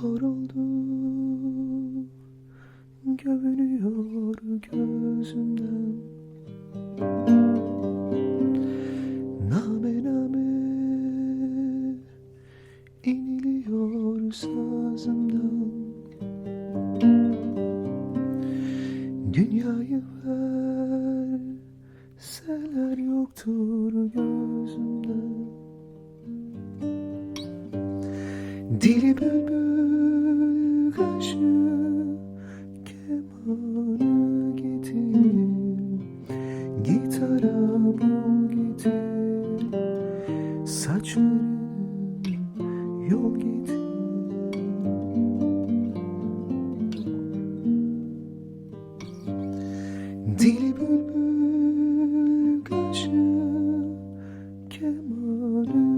Koruldu Görünüyor gözümden. Name name İniliyor sazımdan. Dünyayı verseler yoktur gözümden. Dili bülbül 가실 개만을 Gitara bul gitir Saçların yol gitir Dili bülbül kaşı kemanı.